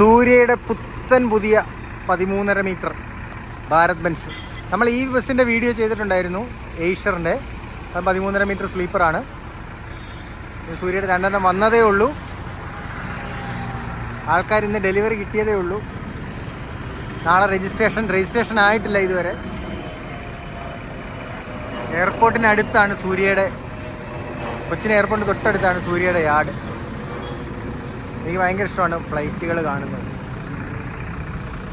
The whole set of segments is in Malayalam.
സൂര്യയുടെ പുത്തൻ പുതിയ പതിമൂന്നര മീറ്റർ ഭാരത് ബെൻസ്. നമ്മൾ ഈ ബസ്സിന്റെ വീഡിയോ ചെയ്തിട്ടുണ്ടായിരുന്നു ഏഷ്യറിന്റെ അത് പതിമൂന്നര മീറ്റർ സ്ലീപ്പറാണ്. സൂര്യയുടെ രണ്ടെണ്ണം വന്നതേ ഉള്ളൂ. ആൾക്കാർ ഇന്ന് ഡെലിവറി കിട്ടിയതേ ഉള്ളൂ. നാളെ രജിസ്ട്രേഷൻ. രജിസ്ട്രേഷൻ ആയിട്ടില്ല ഇതുവരെ. എയർപോർട്ടിന് അടുത്താണ് സൂര്യയുടെ കൊച്ചിൻ എയർപോർട്ടിന് തൊട്ടടുത്താണ് സൂര്യയുടെ യാർഡ്. എനിക്ക് ഭയങ്കര ഇഷ്ടമാണ് ഫ്ലൈറ്റുകൾ കാണുന്നത്.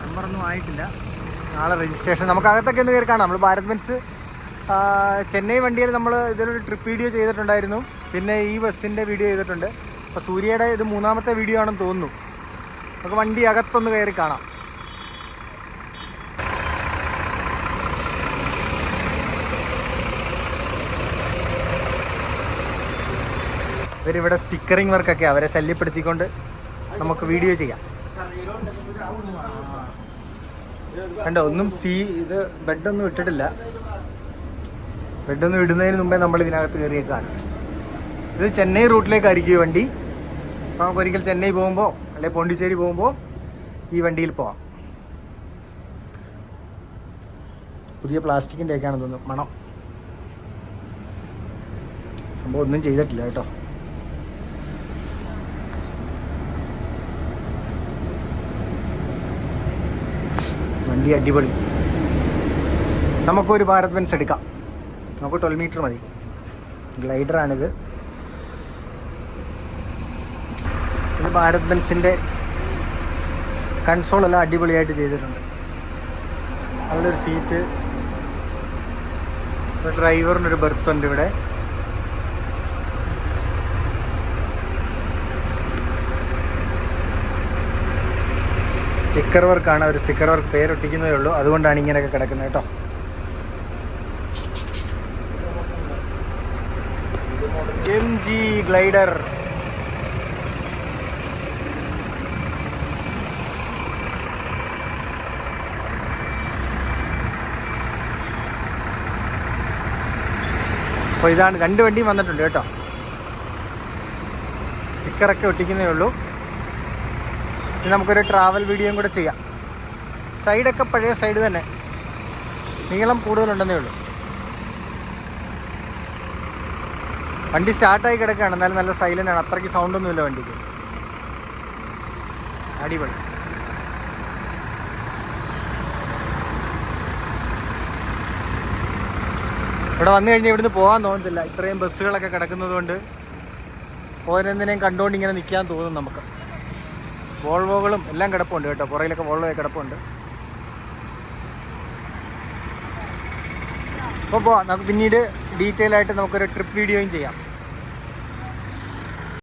നമ്പറൊന്നും ആയിട്ടില്ല. നാളെ രജിസ്ട്രേഷൻ നമുക്ക് അകത്തൊക്കെ ഒന്ന് കയറി കാണാം. നമ്മൾ ഭാരത് മെൻസ് ചെന്നൈ വണ്ടിയിൽ നമ്മൾ ഇതിലൊരു ട്രിപ്പ് വീഡിയോ ചെയ്തിട്ടുണ്ടായിരുന്നു. പിന്നെ ഈ ബസ്സിന്റെ വീഡിയോ ചെയ്തിട്ടുണ്ട്. അപ്പോൾ സൂര്യയുടെ ഇത് മൂന്നാമത്തെ വീഡിയോ ആണെന്ന് തോന്നുന്നു. നമുക്ക് വണ്ടി അകത്തൊന്ന് കയറി കാണാം. ഇവരിവിടെ സ്റ്റിക്കറിങ് വർക്കൊക്കെ അവരെ ശല്യപ്പെടുത്തിക്കൊണ്ട് നമുക്ക് വീഡിയോ ചെയ്യാം. കണ്ടോ ഒന്നും സി ഇത് ബെഡൊന്നും ഇട്ടിട്ടില്ല. ബെഡൊന്നും ഇടുന്നതിന് മുമ്പേ നമ്മൾ ഇതിനകത്ത് കയറിയേക്കാണ്. ഇത് ചെന്നൈ റൂട്ടിലേക്കായിരിക്കും ഈ വണ്ടി. അപ്പോൾ നമുക്ക് ഒരിക്കൽ ചെന്നൈ പോകുമ്പോൾ അല്ലെങ്കിൽ പോണ്ടിച്ചേരി പോകുമ്പോൾ ഈ വണ്ടിയിൽ പോവാം. പുതിയ പ്ലാസ്റ്റിക്കിന്റെ ഒക്കെയാണെന്ന് തോന്നുന്നു മണം. സംഭവം ഒന്നും ചെയ്തിട്ടില്ല കേട്ടോ. വണ്ടി അടിപൊളി. നമുക്കൊരു ഭാരത് ബെൻസ് എടുക്കാം. നമുക്ക് ട്വൽവ് മീറ്റർ മതി. ഗ്ലൈഡറാണിത് ഇത് ഭാരത് ബെൻസിന്റെ കൺസോൾ എല്ലാം അടിപൊളിയായിട്ട് ചെയ്തിട്ടുണ്ട്. നല്ലൊരു സീറ്റ് ഡ്രൈവറിനൊരു ബർത്ത് ഉണ്ട് ഇവിടെ. സ്റ്റിക്കർ വർക്കാണ്. അവർ സ്റ്റിക്കർ വർക്ക് പേരൊട്ടിക്കുന്നതേ ഉള്ളൂ. അതുകൊണ്ടാണ് ഇങ്ങനെയൊക്കെ കിടക്കുന്നത് കേട്ടോ. എം ജി ഗ്ലൈഡർ അപ്പോൾ ഇതാണ് രണ്ട് വണ്ടിയും വന്നിട്ടുണ്ട് കേട്ടോ. സ്റ്റിക്കറൊക്കെ ഒട്ടിക്കുന്നേ ഉള്ളൂ. ഇനി നമുക്കൊരു ട്രാവൽ വീഡിയോയും കൂടെ ചെയ്യാം. സൈഡൊക്കെ പഴയ സൈഡ് തന്നെ. നീളം കൂടുതലുണ്ടെന്നേ ഉള്ളൂ. വണ്ടി സ്റ്റാർട്ടായി കിടക്കുകയാണ്. എന്നാലും നല്ല സൈലന്റ് ആണ്. അത്രയ്ക്ക് സൗണ്ടൊന്നുമില്ല വണ്ടിക്ക്. അടിപൊളി. ഇവിടെ വന്നു കഴിഞ്ഞാൽ ഇവിടുന്ന് പോകാൻ തോന്നത്തില്ല. ഇത്രയും ബസ്സുകളൊക്കെ കിടക്കുന്നതുകൊണ്ട് ഓരോന്നിനെയും കണ്ടുകൊണ്ട് ഇങ്ങനെ നിൽക്കാൻ തോന്നും നമുക്ക്. വോൾവോകളും എല്ലാം കിടപ്പുണ്ട് കേട്ടോ. പുറകിലൊക്കെ വോൾവോ കിടപ്പുണ്ട്. അപ്പോൾ പോവാം. നമുക്ക് പിന്നീട് ഡീറ്റെയിൽ ആയിട്ട് നമുക്കൊരു ട്രിപ്പ് വീഡിയോയും ചെയ്യാം.